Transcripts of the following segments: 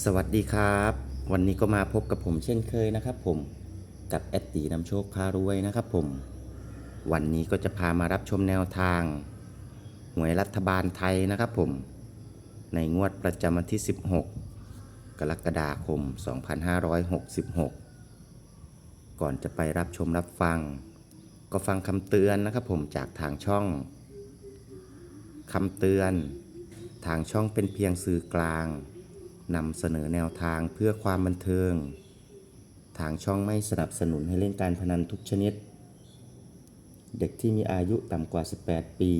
สวัสดีครับ วันนี้ก็มาพบกับผมเช่นเคยนะครับ ผมกับแอดตีนำโชคพารวยนะครับ ผม วันนี้ก็จะพามารับชมแนวทางหวยรัฐบาลไทยนะครับ ผม ในงวดประจำวันที่ 16 กรกฎาคม 2566 ก่อนจะไปรับชมรับฟัง ก็ฟังคำเตือนนะครับ ผมจากทางช่องคำเตือน ทางช่องเป็นเพียงสื่อกลาง นำเสนอแนวทางเพื่อความบันเทิง ทางช่องไม่สนับสนุนให้เล่นการพนันทุกชนิด เด็กที่มีอายุต่ำกว่า 18 ปี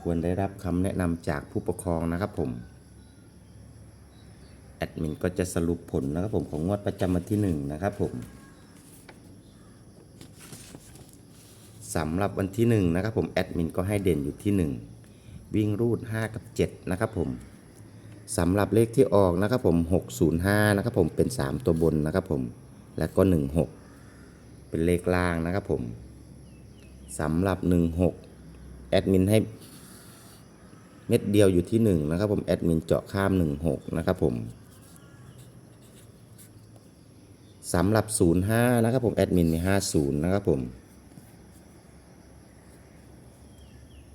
ควรได้รับคำแนะนำจากผู้ปกครองนะครับผม แอดมินก็จะสรุปผลนะครับผมของงวดประจำวันที่ 1 นะครับผมสำหรับวันที่ 1 นะครับผม แอดมินก็ให้เด่นอยู่ที่ 1 วิ่งรูด 5 กับ 7 นะครับผม สำหรับเลขที่ออกนะครับผม605นะครับผมเป็น 3 ตัวบนนะครับผมแล้วก็ 16 เป็นเลขล่างนะครับผมสำหรับ 16แอดมินให้เม็ดเดียวอยู่ที่ 1 นะครับผมแอดมินเจาะข้าม 16 นะครับผมสำหรับ 05 นะครับผมแอดมินมี 50 นะครับผม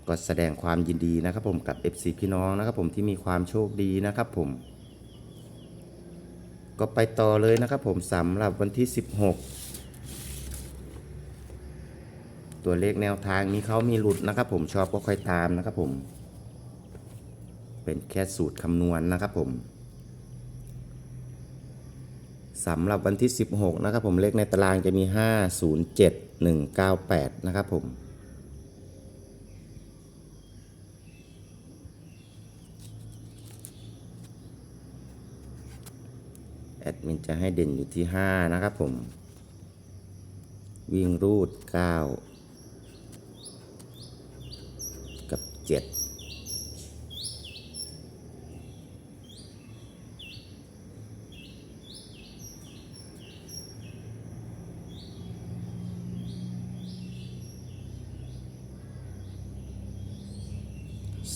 ก็แสดงความยินดีนะครับผมกับ FC พี่น้องนะครับผมที่มีความโชคดีนะครับผม ก็ไปต่อเลยนะครับผมสำหรับวันที่ 16 ตัวเลขแนวทางนี้เขามีหลุดนะครับผมชอบก็ค่อยตามนะครับผม เป็นแค่สูตรคำนวณนะครับผมสำหรับวันที่ 16 นะครับผมเลขในตารางจะมี 507 198 นะครับผม แอดมินจะให้เด่นอยู่ที่ 5 นะครับผม วิ่งรูด 9 กับ 7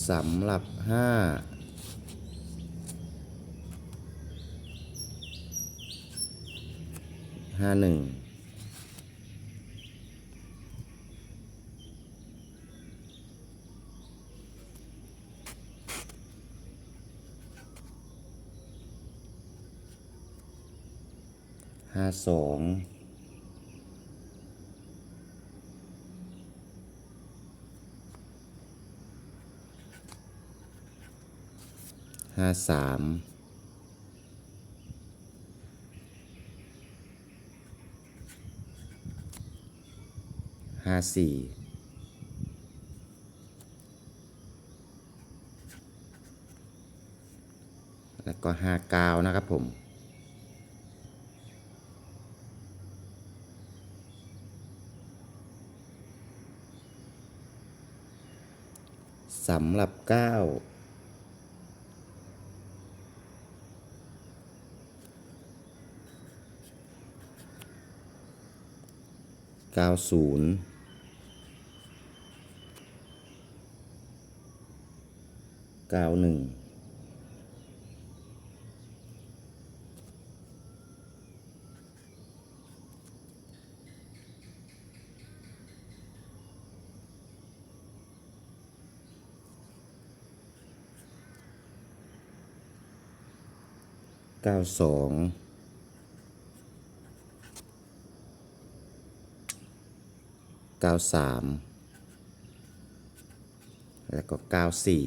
สำหรับ 5 ห้าหนึ่งห้าสองห้าสาม ห้าสี่แล้วก็ห้าเก้านะครับผมสำหรับเก้าเก้าศูนย์ เก้าหนึ่งเก้าสองเก้าสามแล้วก็เก้าสี่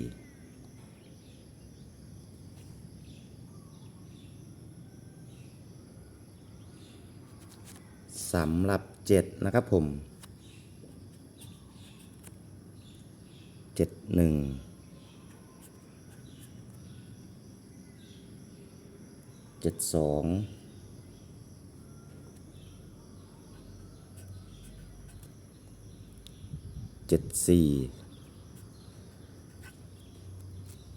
สำหรับเจ็ดนะครับผมเจ็ดหนึ่งเจ็ดสองเจ็ดสี่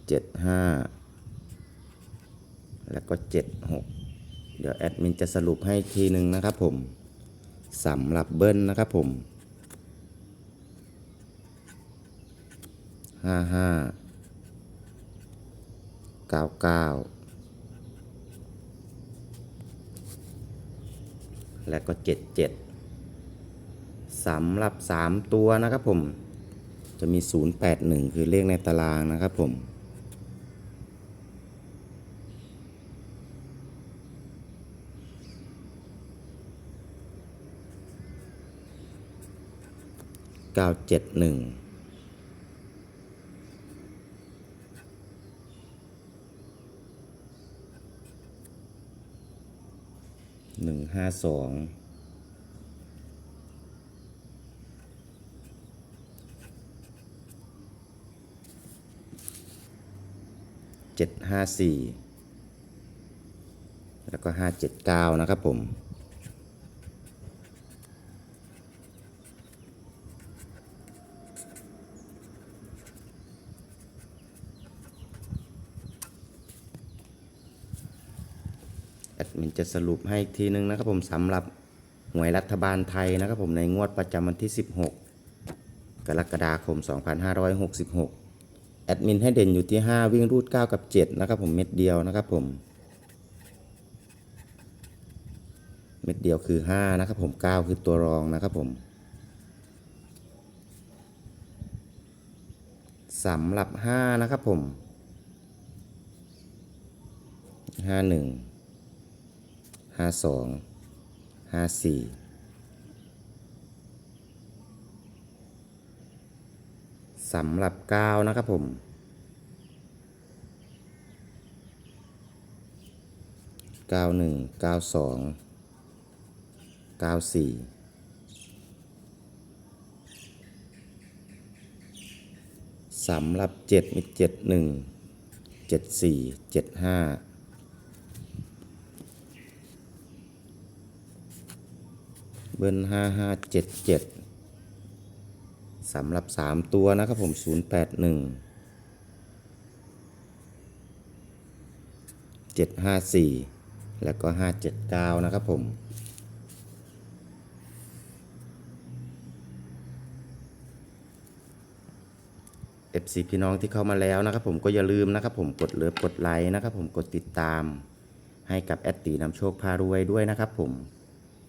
เจ็ดห้าแล้วก็เจ็ดหกเดี๋ยวแอดมินจะสรุปให้ทีหนึ่งนะครับผม สำหรับเบิ้ลนะครับผมหห้้าเก้าเก้าและก็เจ็ดเจ็ดสำหรับสามตัวนะครับผมจะมี 081 คือเลขในตารางนะครับผม เก้าเจ็ดหนึ่งหนึ่งห้าสองเจ็ดห้าสี่แล้วก็ห้าเจ็ดเก้านะครับผม มินจะสรุปให้อีกทีนึงนะครับผมสำหรับหวยรัฐบาลไทยนะครับผมในงวดประจำวันที่ 16 กรกฎาคม 2566 แอดมินให้เด่นอยู่ที่ 5 วิ่งรูด 9 กับ 7 นะครับผมเม็ดเดียวนะครับผม เม็ดเดียวคือ 5 นะครับผม 9 คือตัวรองนะครับผมสำหรับ 5 นะครับผม 51 ห้าสองห้าสี่สำหรับเก้านะครับผมเก้าหนึ่งเก้าสองเก้าสี่สำหรับเจ็ดมีเจ็ดหนึ่งเจ็ดสี่เจ็ดห้า เบิ้ลห้าห้าเจ็ดเจ็ดสำหรับสามตัวนะครับผมศูนย์แปดหนึ่งเจ็ดห้าสี่แล้วก็ห้าเจ็ดเก้านะครับผม FC พี่น้องที่เข้ามาแล้วนะครับผมก็อย่าลืมนะครับผมกดเลิฟกดไลค์นะครับผมกดติดตามให้กับแอดตีนำโชคพารวยด้วยนะครับผม